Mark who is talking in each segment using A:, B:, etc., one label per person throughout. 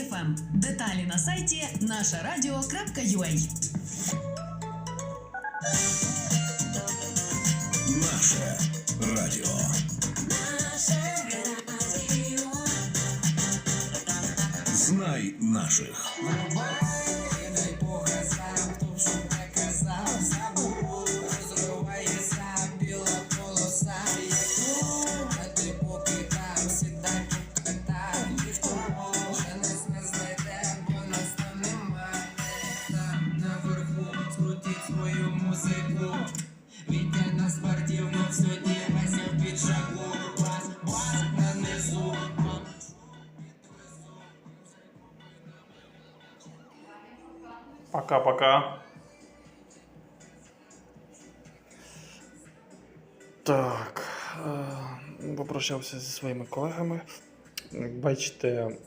A: FM. Деталі на сайті нашарадіо.ua.
B: Наше радіо. Знай наших.
C: Скрутіть свою музику, Вітя на спортивну сьогодні весь в піджаку, бас, бас на низу.
D: Пока-пока. Так. е, Попрощався зі своїми колегами. Бачите,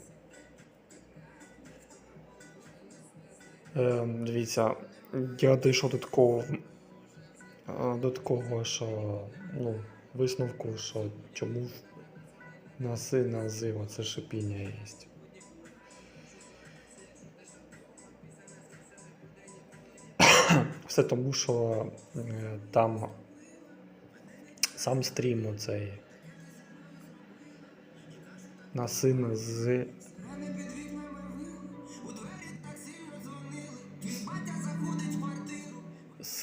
D: е, дивіться, я дійшов до такого, до такого, що ну, висновку, що чому на си на зиво це шипіння є. Все тому, що е, там сам стрім оцей на сина з.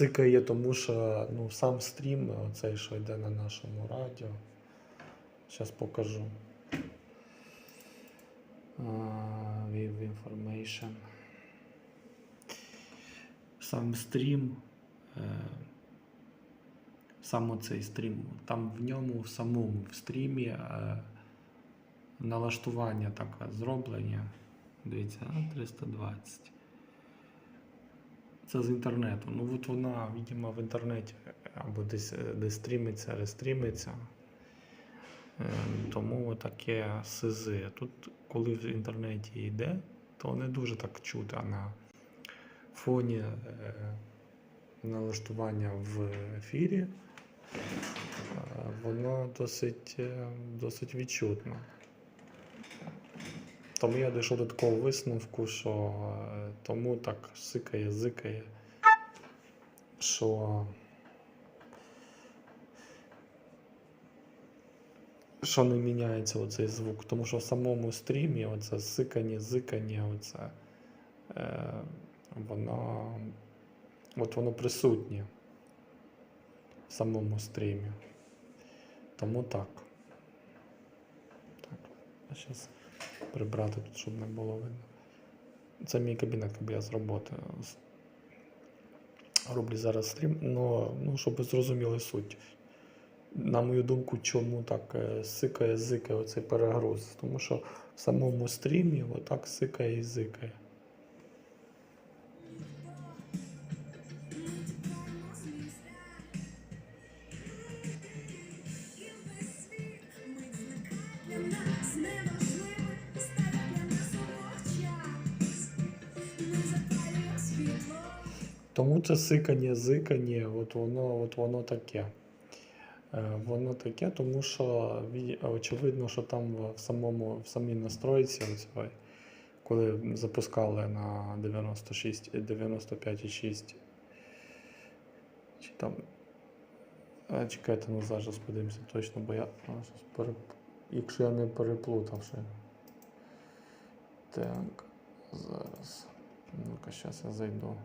D: Сикає, тому що ну, сам стрім, оцей, що йде на нашому радіо. Зараз покажу. View information сам стрім, е, сам оцей стрім, там в ньому, в самому в стрімі е, налаштування таке зроблення. Дивіться, а, 320. Це з інтернету. Ну от вона, видимо, в інтернеті або десь, е, десь стрімиться, рестрімиться. Е, Тому таке СИЗи. Тут, коли в інтернеті йде, то не дуже так чути, а на фоні е, налаштування в ефірі, е, воно досить, е, досить відчутно. Тому я дійшов до такого висновку, що е, тому так сикає, зикає, що. Що не міняється оцей звук, тому що в самому стрімі оце сикання, зикання, оце, е, воно, от воно присутнє в самому стрімі. Тому так. Так. Зараз прибрати тут, щоб не було видно. Це мій кабінет, якби я з роботи роблю зараз стрім, но, ну, щоб ви зрозуміли суть. На мою думку, чому так е, сикає, зикає оцей перегруз? Тому що в самому стрімі отак сикає і зикає. Тому це сикання, зикання, от воно, от воно таке. Е, Воно таке, тому що очевидно, що там в самому в самій настройці, оцій, коли запускали на 96, е, 95,6, чи там. Чекайте, ну зараз подивимося точно, бо я переп... якщо я не переплутав ще. Так, зараз. Ну-ка, зараз я зайду.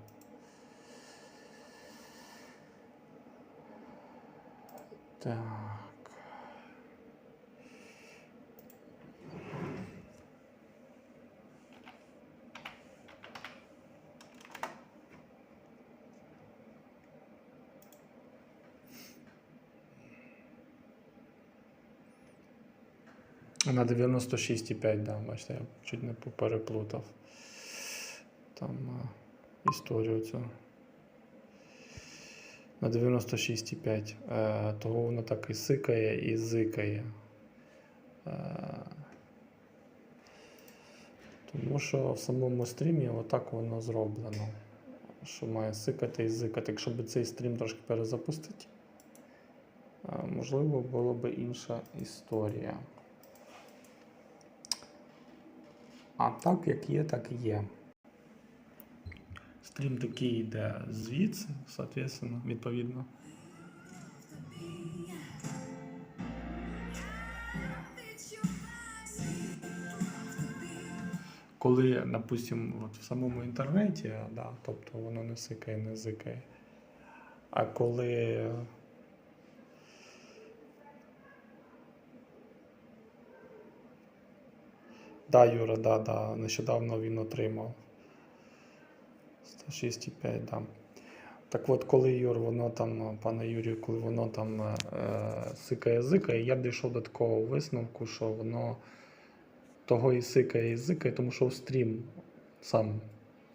D: Так. На 96,5, да, бачите, я чуть не переплутав. Там а, історію цю. На 96,5. Е, того воно так і сикає, і зикає. Е, тому що в самому стрімі отак воно зроблено. Що має сикати і зикати. Якщо б цей стрім трошки перезапустити, е, можливо, була б інша історія. А так, як є, так і є. Стрім такий йде звідси, соответственно, відповідно. Коли, допустим, от в самому інтернеті, да, тобто воно не сикає, не зикає. А коли Да, Юра, да, да. Нещодавно він отримав. 106,5, да. Так от, коли Юр, воно там, пане Юрію, коли воно там е, сикає зикає, я дійшов до такого висновку, що воно того і сикає, і зикає, тому що стрім сам,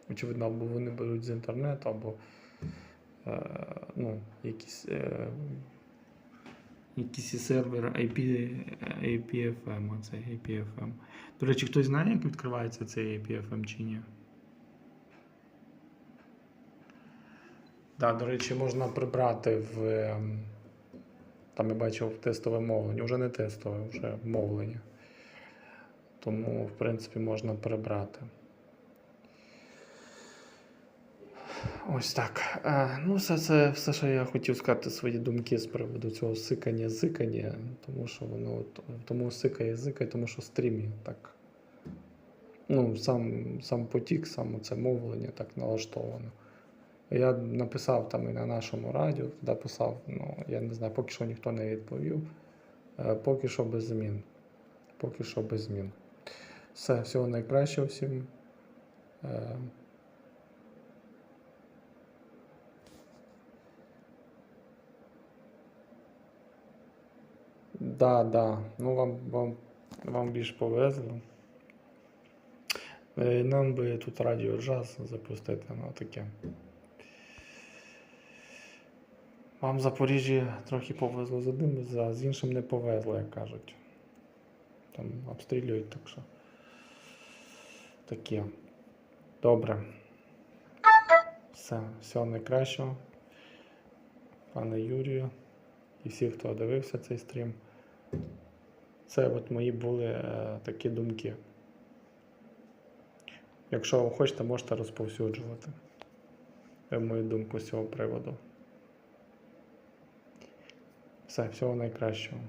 D: очевидно, або вони беруть з інтернету, або е, ну, якісь, е, якісь і сервер IP, IPFM, оце IPFM. До речі, хтось знає, як відкривається цей IPFM чи ні? Да, до речі, можна прибрати в. ем, Там я бачив тестове мовлення. Вже не тестове, вже мовлення. Тому, в принципі, можна прибрати. Ось так. Е, Ну, все це все, що я хотів сказати свої думки з приводу цього сикання, зикання, тому що воно тому сикає, зикає, тому що в стрімі так. Ну, сам, сам потік, саме це мовлення так налаштовано. Я написав там і на нашому радіо, туди писав, ну, я не знаю, поки що ніхто не відповів. Е, Поки що без змін. Поки що без змін. Все, всього найкращого всім. Е, Да, да. Ну вам, вам, вам більш повезло. Е, Нам би тут радіо джаз запустити, ну таке. Вам в Запоріжжі трохи повезло з одним, а з іншим не повезло, як кажуть. Там обстрілюють, так що. Таке. Добре. Все, всього найкращого. Пане Юрію і всі, хто дивився цей стрім. Це от мої були е, такі думки. Якщо ви хочете, можете розповсюджувати е, мою думку з цього приводу. Все, всього найкращого.